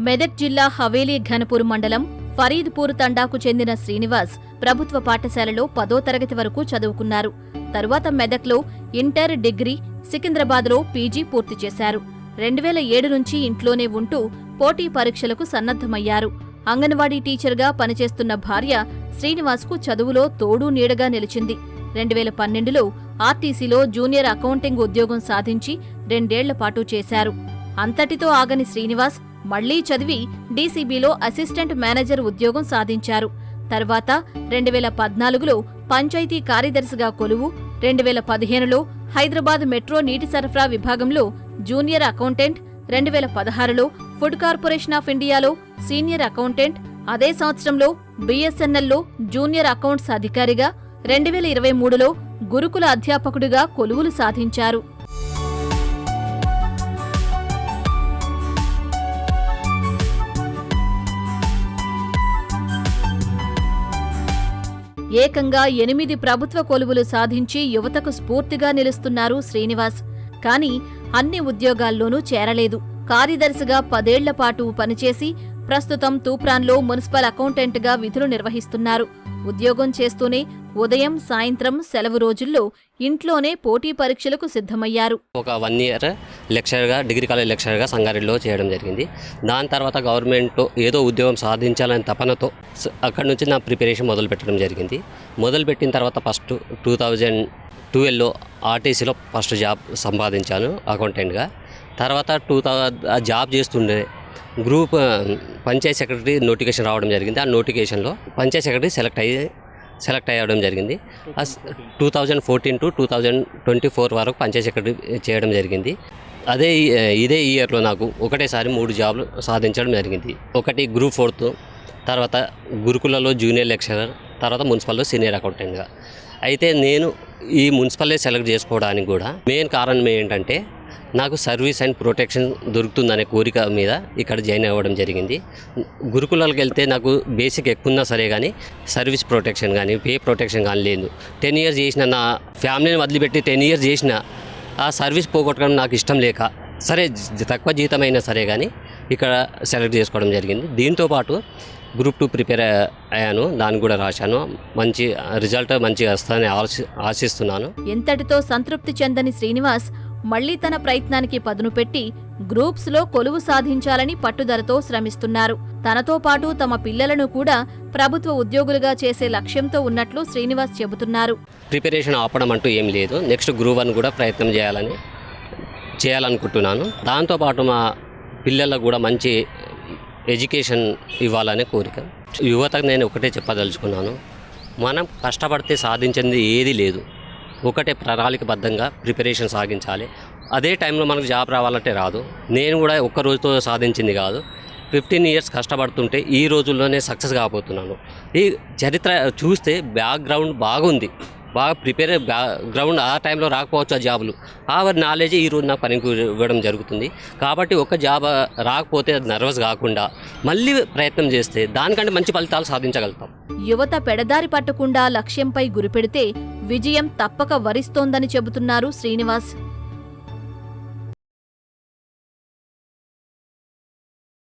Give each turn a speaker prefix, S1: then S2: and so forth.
S1: మెదక్ జిల్లా హవేలీ ఘనపూర్ మండలం ఫరీద్పూర్ తండాకు చెందిన శ్రీనివాస్ ప్రభుత్వ పాఠశాలలో పదో తరగతి వరకు చదువుకున్నారు. తరువాత మెదక్లో ఇంటర్ డిగ్రీ సికింద్రాబాద్లో పీజీ పూర్తి చేశారు. రెండు వేల ఏడు నుంచి ఇంట్లోనే ఉంటూ పోటీ పరీక్షలకు సన్నద్ధమయ్యారు. అంగన్వాడీ టీచర్గా పనిచేస్తున్న భార్య శ్రీనివాస్కు చదువులో తోడు నీడగా నిలిచింది. రెండు వేల పన్నెండులో ఆర్టీసీలో జూనియర్ అకౌంటింగ్ ఉద్యోగం సాధించి రెండేళ్ళ పాటు చేశారు. అంతటితో ఆగని శ్రీనివాస్ మళ్ళీ చదివి డీసీబీలో అసిస్టెంట్ మేనేజర్ ఉద్యోగం సాధించారు. తర్వాత రెండు వేల పద్నాలుగులో పంచాయతీ కార్యదర్శిగా కొలువు రెండు వేల పదిహేనులో హైదరాబాద్ మెట్రో నీటి సరఫరా విభాగంలో జూనియర్ అకౌంటెంట్ రెండు వేల పదహారులో ఫుడ్ కార్పొరేషన్ ఆఫ్ ఇండియాలో సీనియర్ అకౌంటెంట్ అదే సంవత్సరంలో బీఎస్ఎన్ఎల్లో జూనియర్ అకౌంట్స్ అధికారిగా రెండు వేల ఇరవై మూడులో గురుకుల అధ్యాపకుడిగా కొలువులు సాధించారు. ఏకంగా ఎనిమిది ప్రభుత్వ కొలువులు సాధించి యువతకు స్ఫూర్తిగా నిలుస్తున్నారు శ్రీనివాస్. కానీ అన్ని ఉద్యోగాల్లోనూ చేరలేదు. కార్యదర్శిగా పదేళ్ళపాటు పనిచేసి ప్రస్తుతం తూప్రాన్లో మున్సిపల్ అకౌంటెంట్గా విధులు నిర్వహిస్తున్నారు. ఉద్యోగం చేస్తూనే ఉదయం సాయంత్రం సెలవు రోజుల్లో ఇంట్లోనే పోటీ పరీక్షలకు సిద్ధమయ్యారు.
S2: ఒక వన్ ఇయర్ లెక్చరర్గా డిగ్రీ కాలేజ్ లెక్చరర్గా సంగారెడ్డిలో చేయడం జరిగింది. దాని తర్వాత గవర్నమెంట్ ఏదో ఉద్యోగం సాధించాలనే తపనతో అక్కడ అక్కడి నుంచి నా ప్రిపరేషన్ మొదలు పెట్టడం జరిగింది. మొదలుపెట్టిన తర్వాత ఫస్ట్ టూ థౌజండ్ ట్వెల్వ్లో ఆర్టీసీలో ఫస్ట్ జాబ్ సంపాదించాను అకౌంటెంట్గా. తర్వాత టూ ఆ జాబ్ చేస్తుండే గ్రూప్ పంచాయత్ సెక్రటరీ నోటిఫికేషన్ రావడం జరిగింది. ఆ నోటిఫికేషన్లో పంచాయత్ సెక్రటరీ సెలెక్ట్ అయ్యి సెలెక్ట్ అయ్యడం జరిగింది. Two thousand fourteen to two thousand twenty four వరకు పంచాయత్ సెక్రటరీ చేయడం జరిగింది. అదే ఇదే ఇయర్లో నాకు ఒకటేసారి మూడు జాబ్లు సాధించడం జరిగింది. ఒకటి గ్రూప్ ఫోర్త్ తర్వాత గురుకులలో జూనియర్ లెక్చరర్ తర్వాత మున్సిపల్లో సీనియర్ అకౌంటెంట్గా అయితే నేను ఈ మున్సిపల్లే సెలెక్ట్ చేసుకోవడానికి కూడా మెయిన్ కారణం ఏంటంటే నాకు సర్వీస్ అండ్ ప్రొటెక్షన్ దొరుకుతుందనే కోరిక మీద ఇక్కడ జాయిన్ అవ్వడం జరిగింది. గురుకులాలకు వెళ్తే నాకు బేసిక్ ఎక్కువన్నా సరే కానీ సర్వీస్ ప్రొటెక్షన్ కానీ పే ప్రొటెక్షన్ కానీ లేదు. టెన్ ఇయర్స్ చేసిన నా ఫ్యామిలీని వదిలిపెట్టి టెన్ ఇయర్స్ చేసిన ఆ సర్వీస్ పోగొట్టడం నాకు ఇష్టం లేక సరే తక్కువ జీతం అయినా సరే కానీ ఇక్కడ సెలెక్ట్ చేసుకోవడం జరిగింది. దీంతో పాటు గ్రూప్ టూ ప్రిపేర్ అయ్యాను దాన్ని కూడా రాశాను. మంచి రిజల్ట్ మంచిగా వస్తుందని ఆశి ఆశిస్తున్నాను.
S1: ఎంతటితో సంతృప్తి చెందని శ్రీనివాస్ మళ్ళీ తన ప్రయత్నానికి పదును పెట్టి గ్రూప్స్లో కొలువు సాధించాలని పట్టుదలతో శ్రమిస్తున్నారు. తనతో పాటు తమ పిల్లలను కూడా ప్రభుత్వ ఉద్యోగులుగా చేసే లక్ష్యంతో ఉన్నట్లు శ్రీనివాస్ చెబుతున్నారు.
S2: ప్రిపరేషన్ ఆపడం అంటూ ఏం లేదు. నెక్స్ట్ గ్రూప్ వన్ కూడా ప్రయత్నం చేయాలని చేయాలనుకుంటున్నాను. దాంతోపాటు మా పిల్లలకు కూడా మంచి ఎడ్యుకేషన్ ఇవ్వాలనే కోరిక. యువతకు నేను ఒకటే చెప్పదలుచుకున్నాను. మనం కష్టపడితే సాధించింది ఏది లేదు. ఒకటే ప్రణాళికబద్ధంగా ప్రిపరేషన్ సాగించాలి. అదే టైంలో మనకు జాబ్ రావాలంటే రాదు. నేను కూడా ఒక్క రోజుతో సాధించింది కాదు. ఫిఫ్టీన్ ఇయర్స్ కష్టపడుతుంటే ఈ రోజుల్లోనే సక్సెస్ కాబోతున్నాను. ఈ చరిత్ర చూస్తే బ్యాక్గ్రౌండ్ బాగుంది. బాగా ప్రిపేర్ గ్రౌండ్ ఆ టైంలో రాకపోవచ్చు ఆ జాబులు. ఆ నాలెడ్జ్ ఈ నాకు పనికి ఇవ్వడం జరుగుతుంది. కాబట్టి ఒక జాబ్ రాకపోతే అది నర్వస్ కాకుండా మళ్ళీ ప్రయత్నం చేస్తే దానికంటే మంచి ఫలితాలు సాధించగలుగుతాం.
S1: యువత పెడదారి పట్టకుండా లక్ష్యంపై గురిపెడితే విజయం తప్పక వరిస్తోందని చెబుతున్నారు శ్రీనివాస్.